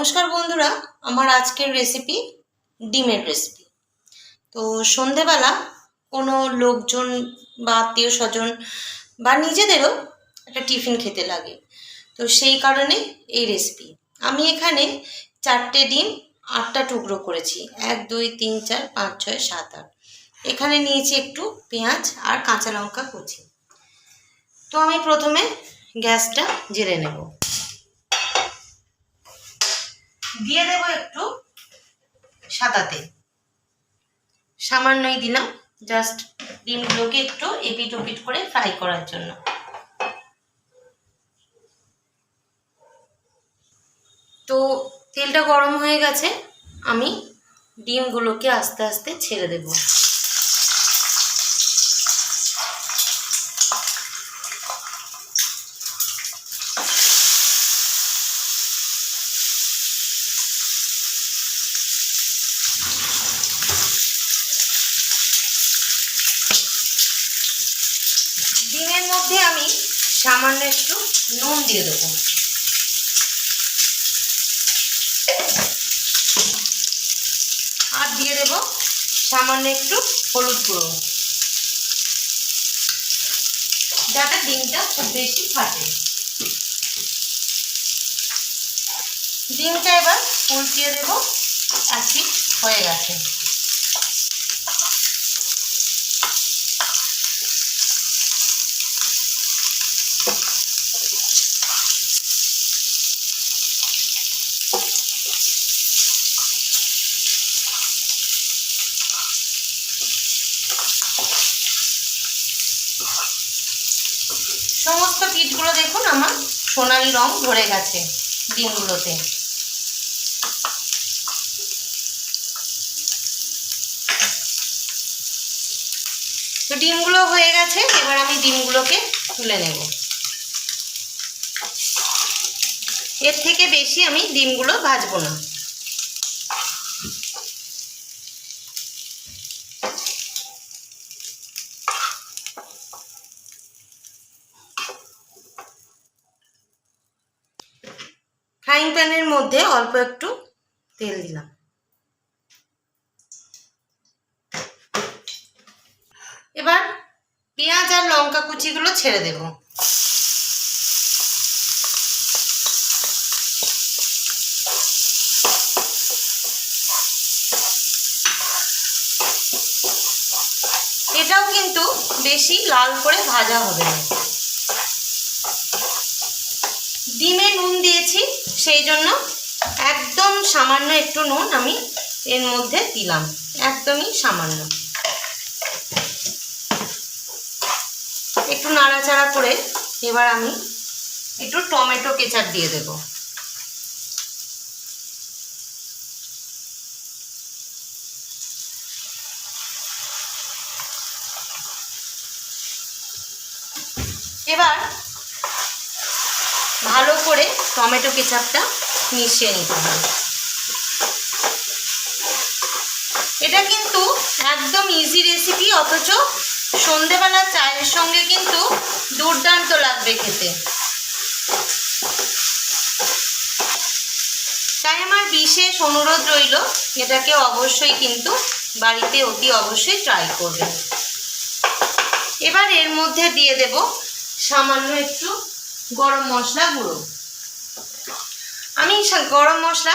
নমস্কার বন্ধুরা, আমার আজকের রেসিপি ডিমের রেসিপি তো সন্ধেবেলা কোনো লোকজন বা আত্মীয় স্বজন বা নিজেদেরও একটা টিফিন খেতে লাগে। তো সেই কারণে এই রেসিপি আমি এখানে চারটে ডিম, আটটা টুকরো করেছি। এক, দুই, তিন, চার, পাঁচ, ছয়, সাত, আট। এখানে নিয়েছি একটু পেঁয়াজ আর কাঁচা লঙ্কা কুচি। তো আমি প্রথমে গ্যাসটা জেরে নেব। দিয়ে দেব একটু সাদা তেল সামান্যই দিলাম জাস্ট ডিমগুলোকে একটু এপিট ওপিট করে ফ্রাই করার জন্য। তো তেলটা গরম হয়ে গেছে, আমি ডিমগুলোকে আস্তে আস্তে ছেড়ে দেব। ডিমের মধ্যে আমি সামান্য একটু নুন দিয়ে দেবো। আর দিয়ে দেবো সামান্য একটু হলুদ গুঁড়ো। যাতে ডিমটা খুব বেশি ফাটে। ডিমটা এবার উল্টিয়ে দেবো এক হয়ে গেছে। সমস্ত পিঠগুলো দেখুন, আমার সোনালি রং ধরে গেছে ডিমগুলোতে। তো ডিমগুলো হয়ে গেছে, এবার আমি ডিমগুলোকে তুলে নেব। এর থেকে বেশি আমি ডিমগুলো ভাজবো না ফ্রাইং প্যানের মধ্যে অল্প একটু তেল দিলাম। এবার পেঁয়াজ আর লঙ্কা কুচিগুলো ছেড়ে দেব। এটাও কিন্তু বেশি লাল করে ভাজা হবে না। ডিমে নুন দিয়েছি, সেই জন্য একদম সামান্য একটু নুন আমি এর মধ্যে দিলাম, একদমই সামান্য। একটু নাড়াচাড়া করে এবার আমি একটু টমেটো কেচাপ দিয়ে দেব। এবার ভালো করে টমেটো কেচাপটা মিশিয়ে নিতে হবে। এটা কিন্তু একদম ইজি রেসিপি অথচ সন্ধেবেলা চায়ের সঙ্গে কিন্তু দুর্দান্ত লাগবে খেতে। তাই আমার বিশেষ অনুরোধ রইল, এটাকে অবশ্যই কিন্তু বাড়িতে অতি অবশ্যই ট্রাই করবেন। এবার এর মধ্যে দিয়ে দেব সামান্য একটু গরম মশলা, গুঁড়ো। আমি গরম মশলা,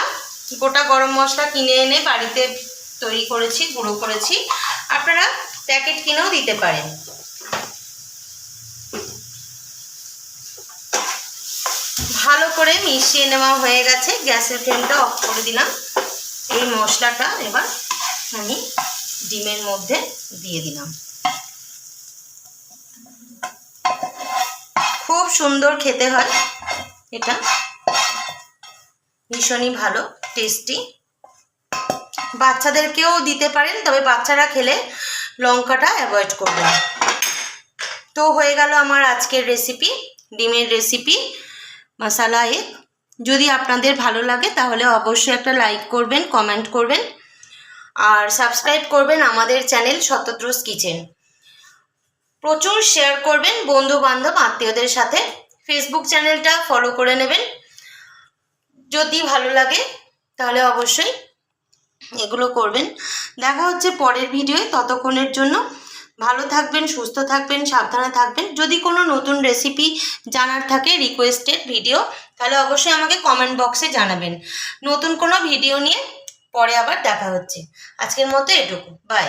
গোটা গরম মশলা কিনে এনে বাড়িতে তৈরি করেছি, গুঁড়ো করেছি। আপনারা প্যাকেট কিনেও দিতে পারেন। ভালো করে মিশিয়ে নেওয়া হয়ে গেছে। গ্যাসের ফ্লেমটা অফ করে দিলাম। এই মশলাটা এবার আমি ডিমের মধ্যে দিয়ে দিলাম খুব সুন্দর খেতে হয়। এটা ভীষণই ভালো টেস্টি বাচ্চাদেরকেও দিতে পারেন, তবে বাচ্চারা খেলে লঙ্কাটা অ্যাভয়েড করবেন। তো হয়ে গেল আমার আজকের রেসিপি ডিমের রেসিপি মশালা এক যদি আপনাদের ভালো লাগে, তাহলে অবশ্যই একটা লাইক করবেন কমেন্ট করবেন। আর সাবস্ক্রাইব করবেন আমাদের চ্যানেল শতদ্রোস কিচেন প্রচুর শেয়ার করবেন বন্ধু বান্ধব আত্মীয়দের সাথে। ফেসবুক চ্যানেলটা ফলো করে নেবেন। যদি ভালো লাগে, তাহলে অবশ্যই এগুলো করবেন। দেখা হচ্ছে পরের ভিডিওয়ে ততক্ষণের জন্য ভালো থাকবেন, সুস্থ থাকবেন, সাবধানে থাকবেন। যদি কোনো নতুন রেসিপি জানার থাকে রিকোয়েস্টেড ভিডিও তাহলে অবশ্যই আমাকে কমেন্ট বক্সে জানাবেন। নতুন কোনো ভিডিও নিয়ে পরে আবার দেখা হচ্ছে। আজকের মতো এটুকু। বাই